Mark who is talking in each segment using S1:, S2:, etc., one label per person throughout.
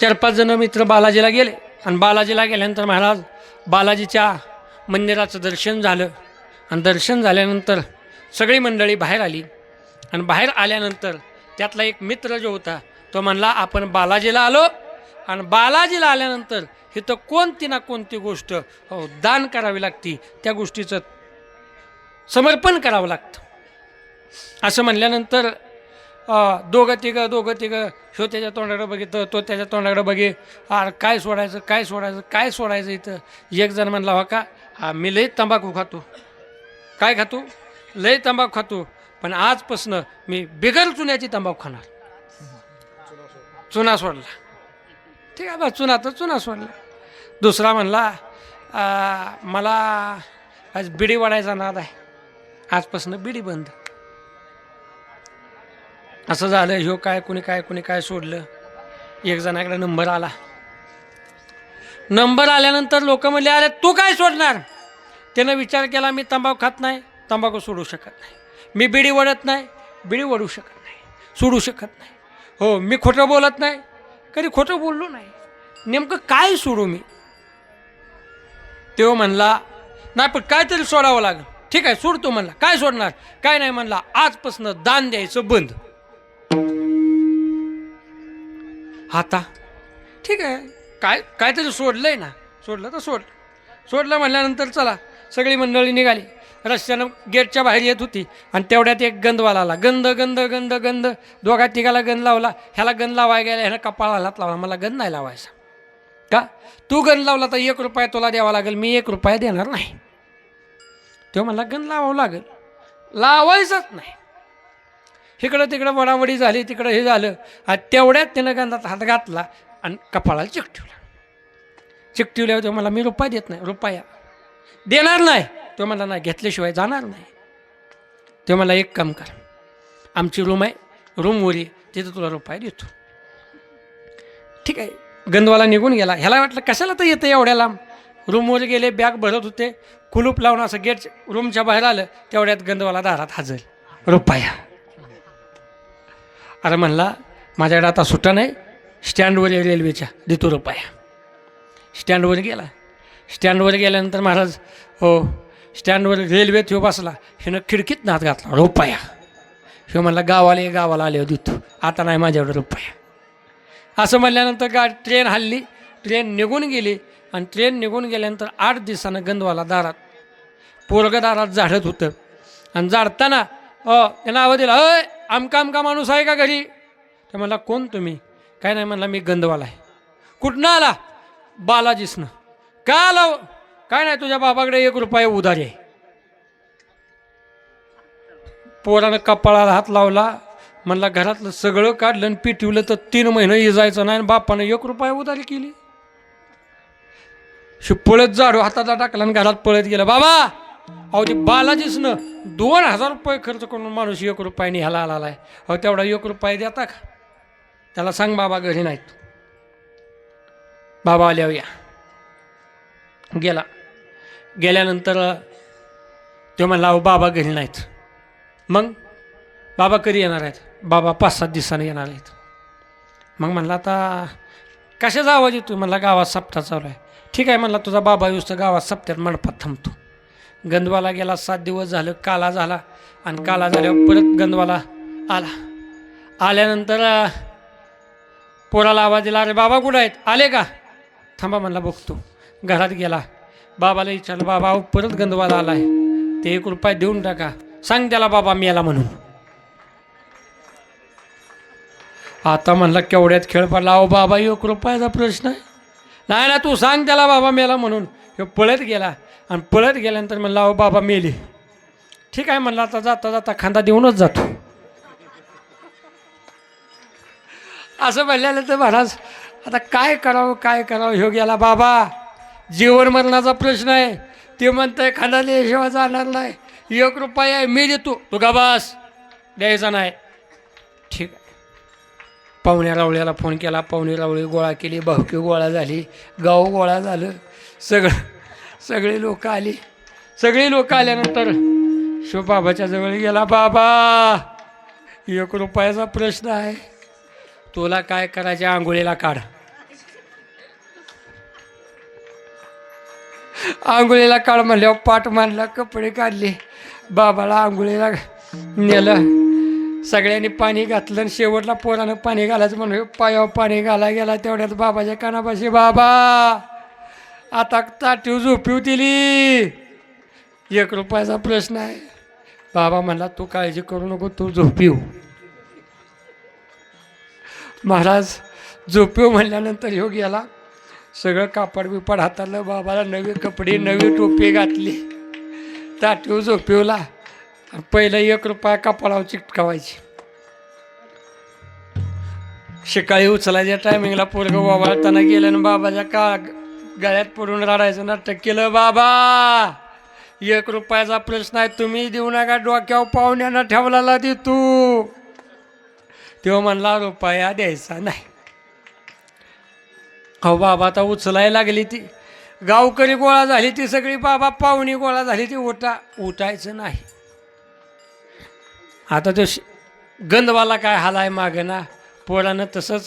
S1: चार पाच जण मित्र बालाजीला गेले. आणि बालाजीला गेल्यानंतर महाराज बालाजीच्या मंदिराचं दर्शन झालं. आणि दर्शन झाल्यानंतर सगळी मंडळी बाहेर आली. आणि बाहेर आल्यानंतर त्यातला एक मित्र जो होता तो म्हणला आपण बालाजीला आलो. आणि बालाजीला आल्यानंतर इथं कोणती ना कोणती गोष्ट हो दान करावी लागती. त्या गोष्टीचं समर्पण करावं लागतं. असं म्हणल्यानंतर दोघं तिघं दोघं तिघं शो त्याच्या तोंडाकडे बघितलं तो त्याच्या तोंडाकडे बघे. अरे काय सोडायचं काय सोडायचं काय सोडायचं इथं? एक जण म्हणला हो का? हा मी लई तंबाखू खातो. काय खातो? लई तंबाखू खातो. पण आजपासनं मी बिगर चुन्याची तंबाखू खाणार. चुना सोडला. ठीक आहे बा चुना तर चुना सोडला. दुसरा म्हणला मला आज बिडी वाढायचा नाद आहे. आजपासनं बिडी बंद. असं झालं ह्यो काय कुणी काय कुणी काय सोडलं. एक जणाकडे नंबर आला. नंबर आल्यानंतर लोक म्हणले अरे तू काय सोडणार? त्यानं विचार केला मी तंबाखू खात नाही तंबाखू सोडू शकत नाही. मी बिडी वडत नाही बिडी वडू शकत नाही सोडू शकत नाही. हो मी खोटं बोलत नाही कधी खोटं बोललो नाही. नेमकं काय सोडू मी? तेव्हा म्हणला नाही पण काहीतरी सोडावं लागेल. ठीक आहे सोडतो म्हणला. काय सोडणार? काय नाही म्हणला आजपासून दान द्यायचं बंद. आता ठीक आहे. काय काहीतरी आहे ना. सोडलं तर सोड. सोडलं म्हणल्यानंतर चला सगळी मंडळी निघाली. रस्त्यानं गेटच्या बाहेर येत होती आणि तेवढ्यात एक गंधवाला आला. गंध गंध गंध गंध. दोघा तिघाला गंध लावला. ह्याला गंध लावाय गेला ह्यानं कपाळाला हात लावला. मला गंध नाही लावायचा. का? तू गंध लावला तर एक रुपया तुला द्यावा लागेल. मी एक रुपया देणार नाही. तो मला गंध लावावं लागेल. लावायचंच नाही. इकडं तिकडं वडावडी झाली तिकडं हे झालं. आणि तेवढ्यात तिनं गंधात हात घातला आणि कपाळाला चिकटिवला चिकटिवल्यावर तो मला मी रुपया देत नाही रुपया. देणार नाही. तो मला नाही घेतल्याशिवाय जाणार नाही. तो मला एक काम कर आमची रूम आहे रूमवरी तिथं तुला रुपया देतो. ठीक आहे गंधवाला निघून गेला. ह्याला वाटलं कशाला तर येतं एवढ्या लांब? रूमवर गेले बॅग भरत होते. कुलूप लावून असं गेट रूमच्या बाहेर आलं तेवढ्यात गंधवाला दारात हजर. रुपया. अरे म्हणला माझ्याकडे आता सुट्टा नाही स्टँडवर आहे रेल्वेच्या देतो रुपया. स्टँडवर गेला. स्टँडवर गेल्यानंतर महाराज हो स्टँडवर रेल्वे ह्यो बसला हिनं खिडकीत नात घातला रुपया. ह्यो म्हणला गावाला ये गावाला आले हो देतो आता नाही माझ्याकडे रुपया. असं म्हणल्यानंतर गा ट्रेन हल्ली ट्रेन निघून गेली आणि ट्रेन निघून गेल्यानंतर आठ दिवसानं गंधवाला दारात पोरगं दारात झाडत होतं. आणि जाडताना अ त्यानं आवाज दिला अय आमका आमका माणूस आहे का घरी? तर म्हणला कोण तुम्ही? काय नाही म्हणला मी गंधवाला आहे. कुठनं आला? बालाजीसनं. का आला हो? काय नाही तुझ्या बाबाकडे एक रुपये उधारी आहे. पोरानं कपाळाला हात लावला म्हणला घरातलं सगळं काढलं आणि पिटवलं तर तीन महिने इजायचं नाही आणि बापानं एक रुपया उधारी केली. शि पळत जाडू हाताचा टाकला आणि घरात पळत गेला. बाबा अहो ते बालाजीसनं दोन हजार रुपये खर्च करून माणूस एक रुपयाने ह्याला आला आहे अहो तेवढा एक रुपये देता का? त्याला सांग बाबा घरी नाहीत. बाबा आल्यावर या. गेला. गेल्यानंतर तो म्हणला अहो बाबा घरी नाहीत. मग बाबा कधी येणार आहेत? बाबा पाच सात दिवसानं येणार आहेत. मग म्हणला आता कशाचा आवाज येतो म्हणला गावात सप्ताह चालू आहे. ठीक आहे म्हणला तुझा बाबा येऊस तर गावात सप्त्यात मंडपात थांबतो. गंधवाला गेला सात दिवस झालं काला झाला आणि काला झाल्यावर परत गंधवाला आला. आल्यानंतर पोराला आवाज दिला अरे बाबा कुठं आहेत? आले का? थांबा म्हणला बघतो. घरात गेला. बाबाला विचारलं बाबा परत गंधवाला आला आहे ते एक रुपये देऊन टाका. सांग त्याला बाबा मेला म्हणून. आता म्हणला केवढ्यात खेळ पडला. अहो बाबा एक रुपयाचा प्रश्न आहे. नाही ना तू सांग त्याला बाबा मेला म्हणून. हे पळत गेला. आणि पळत गेल्यानंतर म्हणला अहो बाबा मेली. ठीक आहे म्हणला आता जाता जाता खांदा देऊनच जातो. असं म्हणल्यानंतर महाराज आता काय करावं काय करावं? हो गेला बाबा जीवन मरणाचा प्रश्न आहे. ते म्हणतंय खांदा शिवाय जाणार नाही. एक रुपया आहे मी देतो. तू का बस द्यायचा नाही. पाहुण्या रावळ्याला फोन केला. पाहुणे रावळे गोळा केली भावकी गोळा झाली गाव गोळा झालं. सगळं सगळे लोक आली. सगळे लोक आल्यानंतर शिव बाबाच्या जवळ गेला बाबा एक रुपयाचा प्रश्न आहे. तुला काय करायचे आंघोळीला काढ. आंघोळीला काढ म्हणल्यावर पाठ मांडला कपडे काढले. बाबाला आंघोळीला नेलं. सगळ्यांनी पाणी घातलं आणि शेवटला पोरानं पाणी घालायचं म्हणून पायावर पाणी घाला गेला तेवढ्यात बाबाच्या कानापाशी बाबा आता ताटीव झोपीव दिली एक रुपयाचा प्रश्न आहे. बाबा म्हणला तू काळजी करू नको तू झोपीव हो. महाराज झोपीव हो म्हणल्यानंतर ह्यो गेला सगळं कापड बिपड हाताला बाबाला नवी कपडे नवी टोपी घातली. ताटीव झोपिवला आणि पहिलं एक रुपया कपाळावर चिटकावायची. शिकाळी उचलायच्या टायमिंगला पोरग वावळताना गेलं आणि बाबाच्या का गळ्यात पडून रडायचं नाटक केलं बाबा एक रुपयाचा प्रश्न आहे तुम्ही देऊ नका डोक्यावर पाहुण्यानं ठेवलेला दे तू. तेव्हा म्हणला रुपया द्यायचा नाही. अहो बाबा आता उचलाय लागली ती. गावकरी गोळा झाली ती सगळी बाबा पाहुणी गोळा झाली ती उठा उठायचं नाही. आता तो गंधवाला काय हालाय मागं ना? पोरानं तसंच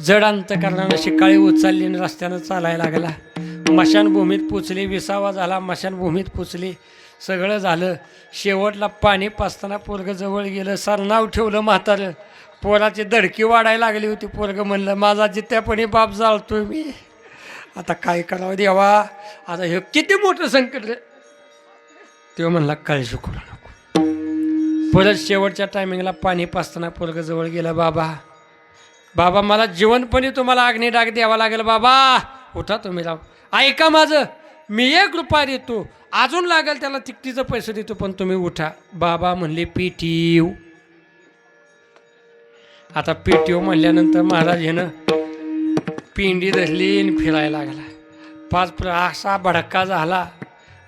S1: जड अंतकरणानं शिकाळी उचलली आणि रस्त्यानं चालायला लागला. मशानभूमीत पुचली विसावा झाला मशानभूमीत पुचली. सगळं झालं. शेवटला पाणी पाचताना पोरगं जवळ गेलं सरनाव ठेवलं म्हातारं. पोराची धडकी वाढायला लागली होती. पोरगं म्हणलं माझा जित्यापणी बाप जाळतोय मी. आता काय करावं देवा? आता हे किती मोठं संकट तो म्हणला काळजी करू नको. परत शेवटच्या टायमिंगला पाणी पाचताना पोरगं जवळ गेलं बाबा बाबा मला जीवनपणी तुम्हाला अग्नी डाग द्यावा लागेल बाबा. उठा तुम्ही राव ऐका माझं मी एक रुपया देतो. अजून लागेल त्याला तिकटीचं पैसे देतो पण तुम्ही उठा. बाबा म्हणले पीटीव आता पीटीव म्हणल्यानंतर महाराज ह्यानं पिंडी धरली आणि फिरायला लागला. पाच प्र असा भडका झाला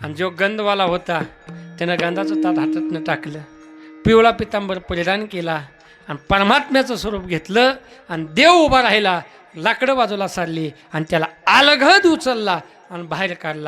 S1: आणि जो गंधवाला होता त्यानं गंधाचं ताट हातातनं टाकलं. पिवळा पितांबर परिधान केला आणि परमात्म्याचं स्वरूप घेतलं आणि देव उभा राहिला लाकडं बाजूला सारली आणि त्याला अलगद उचलला आणि बाहेर काढला.